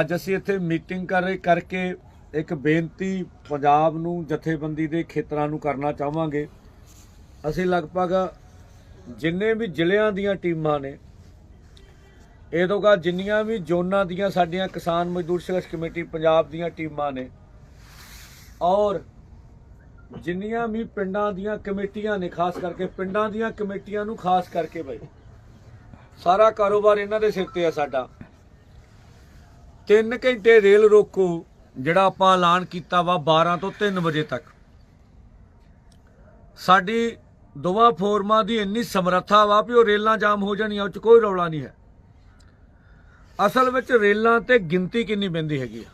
ਅੱਜ ਅਸੀਂ ਇੱਥੇ ਮੀਟਿੰਗ ਕਰ ਰਹੇ ਕਰਕੇ ਇੱਕ ਬੇਨਤੀ ਪੰਜਾਬ ਨੂੰ ਜਥੇਬੰਦੀ ਦੇ ਖੇਤਰਾਂ ਨੂੰ ਕਰਨਾ ਚਾਹਾਂਗੇ। ਅਸੀਂ ਲਗਭਗ ਜਿੰਨੇ ਵੀ ਜ਼ਿਲ੍ਹਿਆਂ ਦੀਆਂ ਟੀਮਾਂ ਨੇ, ਇਹ ਤੋਂ ਬਾਅਦ ਜਿੰਨੀਆਂ ਵੀ ਜ਼ੋਨਾਂ ਦੀਆਂ ਸਾਡੀਆਂ ਕਿਸਾਨ ਮਜ਼ਦੂਰ ਸੰਘਰਸ਼ ਕਮੇਟੀ ਪੰਜਾਬ ਦੀਆਂ ਟੀਮਾਂ ਨੇ, ਔਰ ਜਿੰਨੀਆਂ ਵੀ ਪਿੰਡਾਂ ਦੀਆਂ ਕਮੇਟੀਆਂ ਨੇ, ਖਾਸ ਕਰਕੇ ਪਿੰਡਾਂ ਦੀਆਂ ਕਮੇਟੀਆਂ ਨੂੰ ਖਾਸ ਕਰਕੇ ਬਈ, ਸਾਰਾ ਕਾਰੋਬਾਰ ਇਹਨਾਂ ਦੇ ਸਿਰ ਤੇ ਆ ਸਾਡਾ। 3 ਘੰਟੇ ਰੇਲ ਰੋਕੋ, ਜਿਹੜਾ ਆਪਾਂ ਐਲਾਨ ਕੀਤਾ ਵਾ 12 ਤੋਂ 3 ਵਜੇ ਤੱਕ। ਸਾਡੀ ਦੋਵਾਂ ਫੋਰਮਾਂ ਦੀ ਇੰਨੀ ਸਮਰੱਥਾ ਵਾ ਵੀ ਉਹ ਰੇਲਾਂ ਜਾਮ ਹੋ ਜਾਣੀਆਂ, ਉਹ ਚ ਕੋਈ ਰੌਲਾ ਨਹੀਂ ਹੈ। ਅਸਲ ਵਿੱਚ ਰੇਲਾਂ ਤੇ ਗਿਣਤੀ ਕਿੰਨੀ ਪੈਂਦੀ ਹੈਗੀ ਆ।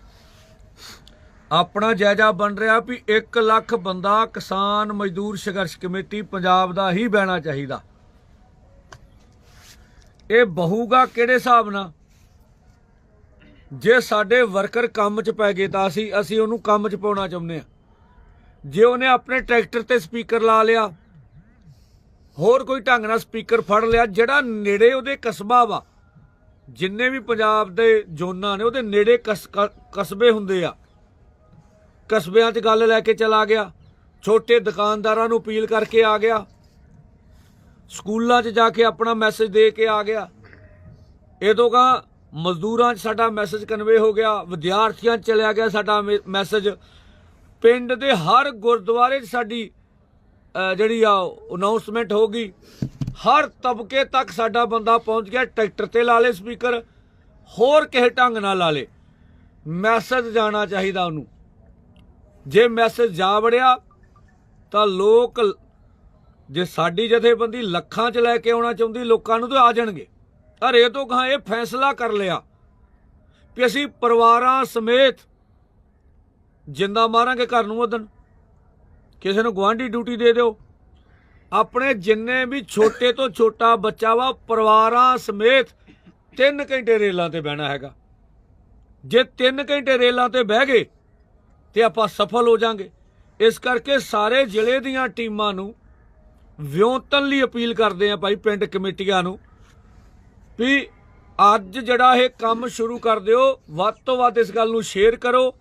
ਆਪਣਾ ਜਾਇਜ਼ਾ ਬਣ ਰਿਹਾ ਵੀ 1 ਲੱਖ ਬੰਦਾ ਕਿਸਾਨ ਮਜ਼ਦੂਰ ਸੰਘਰਸ਼ ਕਮੇਟੀ ਪੰਜਾਬ ਦਾ ਹੀ ਬਹਿਣਾ ਚਾਹੀਦਾ। ਇਹ ਬਹੂਗਾ ਕਿਹੜੇ ਹਿਸਾਬ ਨਾਲ? ਜੇ ਸਾਡੇ ਵਰਕਰ ਕੰਮ 'ਚ ਪੈ ਗਏ ਤਾਂ ਅਸੀਂ ਅਸੀਂ ਉਹਨੂੰ ਕੰਮ 'ਚ ਪਾਉਣਾ ਚਾਹੁੰਦੇ ਆ ਜੇ ਉਹਨੇ ਆਪਣੇ ਟਰੈਕਟਰ ਤੇ ਸਪੀਕਰ ਲਾ ਲਿਆ, ਹੋਰ ਕੋਈ ਢੰਗ ਨਾਲ ਸਪੀਕਰ ਫੜ ਲਿਆ, ਜਿਹੜਾ ਨੇੜੇ ਉਹਦੇ ਕਸਬਾ ਵਾ, ਜਿੰਨੇ ਵੀ ਪੰਜਾਬ ਦੇ ਜ਼ੋਨਾਂ ਨੇ, ਉਹਦੇ ਨੇੜੇ ਕਸ- ਕ- ਕਸਬੇ ਹੁੰਦੇ ਆ। ਕਸਬਿਆਂ 'ਚ ਗੱਲ ਲੈ ਕੇ ਚਲਾ ਗਿਆ, ਛੋਟੇ ਦੁਕਾਨਦਾਰਾਂ ਨੂੰ ਅਪੀਲ ਕਰਕੇ ਆ ਗਿਆ, ਸਕੂਲਾਂ 'ਚ ਜਾ ਕੇ ਆਪਣਾ ਮੈਸੇਜ ਦੇ ਕੇ ਆ ਗਿਆ। ਇਹਦੋਂ ਗਾ ਮਜ਼ਦੂਰਾਂ 'ਚ ਸਾਡਾ ਮੈਸੇਜ ਕਨਵੇ ਹੋ ਗਿਆ, ਵਿਦਿਆਰਥੀਆਂ 'ਚ ਚਲਿਆ ਗਿਆ ਸਾਡਾ ਮੇ- ਮੈਸੇਜ ਪਿੰਡ ਦੇ ਹਰ ਗੁਰਦੁਆਰੇ 'ਚ ਸਾਡੀ ਜਿਹੜੀ ਆ ਅਨਾਉਂਸਮੈਂਟ ਹੋ ਗਈ। ਹਰ ਤਬਕੇ ਤੱਕ ਸਾਡਾ ਬੰਦਾ ਪਹੁੰਚ ਗਿਆ, ਟਰੈਕਟਰ ਤੇ ਲਾ ਲੇ ਸਪੀਕਰ ਹੋਰ ਕਿਸੇ ਢੰਗ ਨਾਲ ਲਾ ਲੇ। ਮੈਸੇਜ ਜਾਣਾ ਚਾਹੀਦਾ ਉਹਨੂੰ। ਜੇ ਮੈਸੇਜ ਜਾ ਵੜਿਆ, ਤਾਂ ਲੋਕ ਜੇ ਸਾਡੀ ਜਥੇਬੰਦੀ ਲੱਖਾਂ 'ਚ ਲੈ ਕੇ ਆਉਣਾ ਚਾਹੁੰਦੀ, ਲੋਕਾਂ ਨੂੰ ਤਾਂ ਆ ਜਾਣਗੇ। ਪਰ ਇਹ ਤੋਂ ਕਹਾਂ ਇਹ ਫੈਸਲਾ ਕਰ ਲਿਆ ਕਿ ਅਸੀਂ ਪਰਿਵਾਰਾਂ ਸਮੇਤ ਜਿੰਦਾ ਮਾਰਾਂਗੇ ਘਰ ਨੂੰ ਉਦਨ ਕਿਸੇ ਨੂੰ ਗਵਾਂਢੀ ਡਿਊਟੀ ਦੇ ਦਿਓ। ਆਪਣੇ ਜਿੰਨੇ ਵੀ ਛੋਟੇ ਤੋਂ ਛੋਟਾ ਬੱਚਾ ਵਾ, ਪਰਿਵਾਰਾਂ ਸਮੇਤ 3 ਘੰਟੇ ਰੇਲਾਂ ਤੇ ਬਹਿਣਾ ਹੈਗਾ। ਜੇ 3 ਘੰਟੇ ਰੇਲਾਂ ਤੇ ਬਹਿ ਗਏ ਤੇ ਆਪਾਂ ਸਫਲ ਹੋ ਜਾਾਂਗੇ। ਇਸ ਕਰਕੇ ਸਾਰੇ ਜ਼ਿਲ੍ਹੇ ਦੀਆਂ ਟੀਮਾਂ ਨੂੰ ਵਿਉਂਤਨ ਲਈ ਅਪੀਲ ਕਰਦੇ ਆ ਭਾਈ ਪਿੰਡ ਕਮੇਟੀਆਂ ਨੂੰ ਵੀ ਅੱਜ ਜਿਹੜਾ ਇਹ ਕੰਮ ਸ਼ੁਰੂ ਕਰ ਦਿਓ, ਵੱਧ ਤੋਂ ਵੱਧ ਇਸ ਗੱਲ ਨੂੰ ਸ਼ੇਅਰ ਕਰੋ।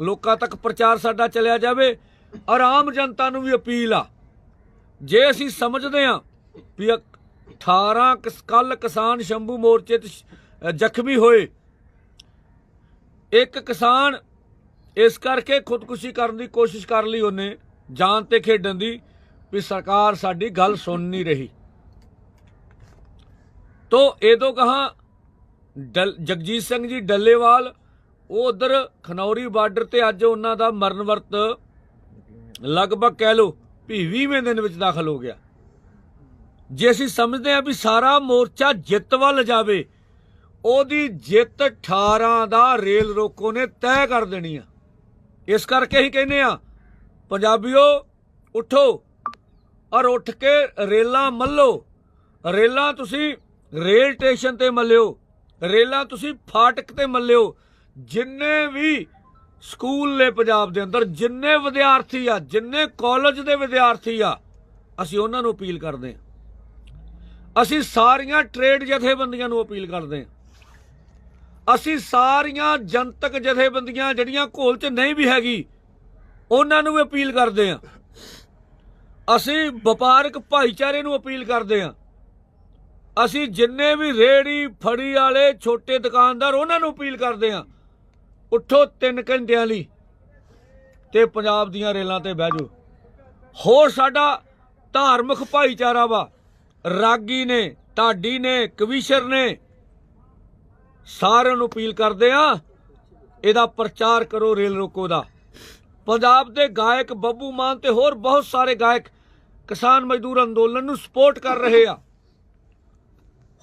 ਲੋਕਾਂ ਤੱਕ ਪ੍ਰਚਾਰ ਸਾਡਾ ਚੱਲਿਆ ਜਾਵੇ। ਔਰ ਆਮ ਜਨਤਾ ਨੂੰ ਵੀ ਅਪੀਲ ਆ। ਜੇ ਅਸੀਂ ਸਮਝਦੇ ਆ ਵੀ 18 ਕੱਲ ਕਿਸਾਨ ਸ਼ੰਭੂ ਮੋਰਚੇ ਤੇ ਜ਼ਖਮੀ ਹੋਏ। ਇੱਕ ਕਿਸਾਨ ਇਸ ਕਰਕੇ ਖੁਦਕੁਸ਼ੀ ਕਰਨ ਦੀ ਕੋਸ਼ਿਸ਼ ਕਰ ਲਈ ਉਹਨੇ, ਜਾਨ ਤੇ ਖੇਡਣ ਦੀ, ਵੀ ਸਰਕਾਰ ਸਾਡੀ ਗੱਲ ਸੁਣ ਨਹੀਂ ਰਹੀ। ਤੋ ਇਹ ਤੋਂ ਕਹਾ ਜਗਜੀਤ ਸਿੰਘ ਜੀ ਡੱਲੇਵਾਲ, ਉਹ ਉਧਰ ਖਨੌਰੀ ਬਾਰਡਰ ਤੇ ਅੱਜ ਉਹਨਾਂ ਦਾ ਮਰਨ ਵਰਤ ਲਗਭਗ ਕਹਿ ਲੋ ਵੀ 20ਵੇਂ ਦਿਨ ਵਿੱਚ ਦਾਖਲ ਹੋ ਗਿਆ। ਜੇ ਅਸੀਂ ਸਮਝਦੇ ਹਾਂ ਵੀ ਸਾਰਾ ਮੋਰਚਾ ਜਿੱਤ ਵੱਲ ਜਾਵੇ, ਉਹਦੀ ਜਿੱਤ 18 ਦਾ ਰੇਲ ਰੋਕੋ ਨੇ ਤੈਅ ਕਰ ਦੇਣੀ ਆ। ਇਸ ਕਰਕੇ ਹੀ ਕਹਿੰਦੇ ਆ ਪੰਜਾਬੀਓ, ਉਠੋ ਔਰ ਉੱਠ ਕੇ ਰੇਲਾਂ ਮੱਲੋ। ਰੇਲਾਂ ਤੁਸੀਂ ਰੇਲ ਸਟੇਸ਼ਨ ਤੇ ਮੱਲਿਓ। ਰੇਲਾਂ ਤੁਸੀਂ ਫਾਟਕ ਤੇ ਮੱਲਿਓ। ਜਿੰਨੇ ਵੀ ਸਕੂਲ ਨੇ ਪੰਜਾਬ ਦੇ ਅੰਦਰ, ਜਿੰਨੇ ਵਿਦਿਆਰਥੀ ਆ, ਜਿੰਨੇ ਕਾਲਜ ਦੇ ਵਿਦਿਆਰਥੀ ਆ, ਅਸੀਂ ਉਹਨਾਂ ਨੂੰ ਅਪੀਲ ਕਰਦੇ ਹਾਂ। ਅਸੀਂ ਸਾਰੀਆਂ ਟ੍ਰੇਡ ਜਥੇਬੰਦੀਆਂ ਨੂੰ ਅਪੀਲ ਕਰਦੇ ਹਾਂ। ਅਸੀਂ ਸਾਰੀਆਂ ਜਨਤਕ ਜਥੇਬੰਦੀਆਂ ਜਿਹੜੀਆਂ ਘੋਲ 'ਚ ਨਹੀਂ ਵੀ ਹੈਗੀ, ਉਹਨਾਂ ਨੂੰ ਵੀ ਅਪੀਲ ਕਰਦੇ ਹਾਂ। ਅਸੀਂ ਵਪਾਰਕ ਭਾਈਚਾਰੇ ਨੂੰ ਅਪੀਲ ਕਰਦੇ ਹਾਂ। ਅਸੀਂ ਜਿੰਨੇ ਵੀ ਰੇੜੀ ਫੜੀ ਵਾਲੇ ਛੋਟੇ ਦੁਕਾਨਦਾਰ, ਉਹਨਾਂ ਨੂੰ ਅਪੀਲ ਕਰਦੇ ਹਾਂ, ਉੱਠੋ 3 ਘੰਟਿਆਂ ਲਈ ਤੇ ਪੰਜਾਬ ਦੀਆਂ ਰੇਲਾਂ ਤੇ ਬਹਿ ਜਾਓ। ਹੋਰ ਸਾਡਾ ਧਾਰਮਿਕ ਭਾਈਚਾਰਾ ਵਾ, ਰਾਗੀ ਨੇ, ਢਾਡੀ ਨੇ, ਕਵੀਸ਼ਰ ਨੇ, ਸਾਰਿਆਂ ਨੂੰ ਅਪੀਲ ਕਰਦੇ ਆ ਇਹਦਾ ਪ੍ਰਚਾਰ ਕਰੋ ਰੇਲ ਰੋਕੋ ਦਾ। ਪੰਜਾਬ ਦੇ ਗਾਇਕ ਬੱਬੂ ਮਾਨ ਤੇ ਹੋਰ ਬਹੁਤ ਸਾਰੇ ਗਾਇਕ ਕਿਸਾਨ ਮਜ਼ਦੂਰ ਅੰਦੋਲਨ ਨੂੰ ਸਪੋਰਟ ਕਰ ਰਹੇ ਆ।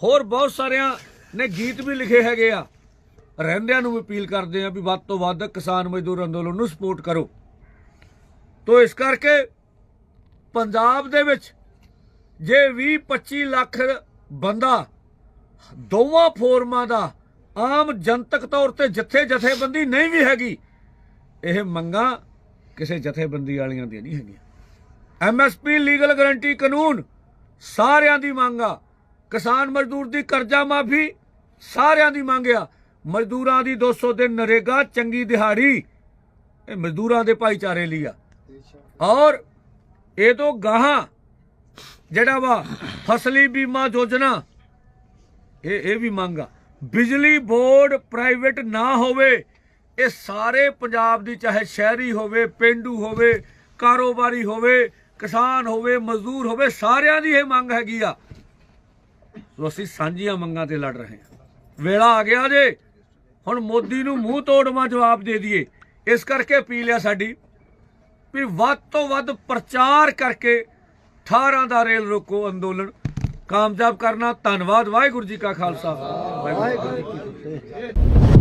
ਹੋਰ ਬਹੁਤ ਸਾਰਿਆਂ ਨੇ ਗੀਤ ਵੀ ਲਿਖੇ ਹੈਗੇ ਆ। ਰਹਿੰਦਿਆਂ ਨੂੰ ਵੀ ਅਪੀਲ ਕਰਦੇ ਆ ਵੀ ਵੱਧ ਤੋਂ ਵੱਧ ਕਿਸਾਨ ਮਜ਼ਦੂਰ ਅੰਦੋਲਨ ਨੂੰ ਸਪੋਰਟ ਕਰੋ। ਤੋ ਇਸ ਕਰਕੇ ਪੰਜਾਬ ਦੇ ਵਿੱਚ ਜੇ 20 25 ਲੱਖ ਬੰਦਾ ਦੋਵਾਂ ਫੋਰਮਾਂ ਦਾ ਆਮ ਜਨਤਕ ਤੌਰ ਤੇ ਜਿੱਥੇ ਜਥੇਬੰਦੀ ਨਹੀਂ ਵੀ ਹੈਗੀ, ਇਹ ਮੰਗਾਂ ਕਿਸੇ ਜਥੇਬੰਦੀ ਵਾਲੀਆਂ ਦੀਆਂ ਨਹੀਂ ਹੈਗੀਆਂ। ਐਮਐਸਪੀ ਲੀਗਲ ਗਾਰੰਟੀ ਕਾਨੂੰਨ ਸਾਰਿਆਂ ਦੀ ਮੰਗ ਆ। ਕਿਸਾਨ ਮਜ਼ਦੂਰ ਦੀ ਕਰਜ਼ਾ ਮਾਫੀ ਸਾਰਿਆਂ ਦੀ ਮੰਗ ਆ। ਮਜ਼ਦੂਰਾਂ ਦੀ 200 ਦਿਨ ਨਰੇਗਾ, ਚੰਗੀ ਦਿਹਾੜੀ, ਇਹ ਮਜ਼ਦੂਰਾਂ ਦੇ ਭਾਈਚਾਰੇ ਲਈ ਆ। ਔਰ ਇਹ ਤੋਂ ਗਾਹਾਂ ਜਿਹੜਾ ਵਾ ਫਸਲੀ ਬੀਮਾ ਯੋਜਨਾ, ਇਹ ਇਹ ਵੀ ਮੰਗ ਆ। ਬਿਜਲੀ ਬੋਰਡ ਪ੍ਰਾਈਵੇਟ ਨਾ ਹੋਵੇ, ਇਹ ਸਾਰੇ ਪੰਜਾਬ ਦੀ ਚਾਹੇ ਸ਼ਹਿਰੀ ਹੋਵੇ, ਪਿੰਡੂ ਹੋਵੇ, ਕਾਰੋਬਾਰੀ ਹੋਵੇ, ਕਿਸਾਨ ਹੋਵੇ, ਮਜ਼ਦੂਰ ਹੋਵੇ, ਸਾਰਿਆਂ ਦੀ ਇਹ ਮੰਗ ਹੈਗੀ ਆ। ਸੋ ਅਸੀਂ ਸਾਂਝੀਆਂ ਮੰਗਾਂ ਤੇ ਲੜ ਰਹੇ ਹਾਂ। ਵੇਲਾ ਆ ਗਿਆ ਜੇ। ਹੁਣ ਮੋਦੀ ਨੂੰ ਮੂੰਹ ਤੋੜਵਾ ਜਵਾਬ ਦੇ ਦਈਏ। ਇਸ ਕਰਕੇ ਅਪੀਲ ਆ ਸਾਡੀ ਵੀ ਵੱਧ ਤੋਂ ਵੱਧ ਪ੍ਰਚਾਰ ਕਰਕੇ 18 ਦਾ ਰੇਲ ਰੋਕੋ ਅੰਦੋਲਨ ਕਾਮਯਾਬ ਕਰਨਾ। ਧੰਨਵਾਦ। ਵਾਹਿਗੁਰੂ ਜੀ ਕਾ ਖਾਲਸਾ। ਵਾਹਿਗੁਰੂ ਜੀ ਕੀ ਫਤਿਹ।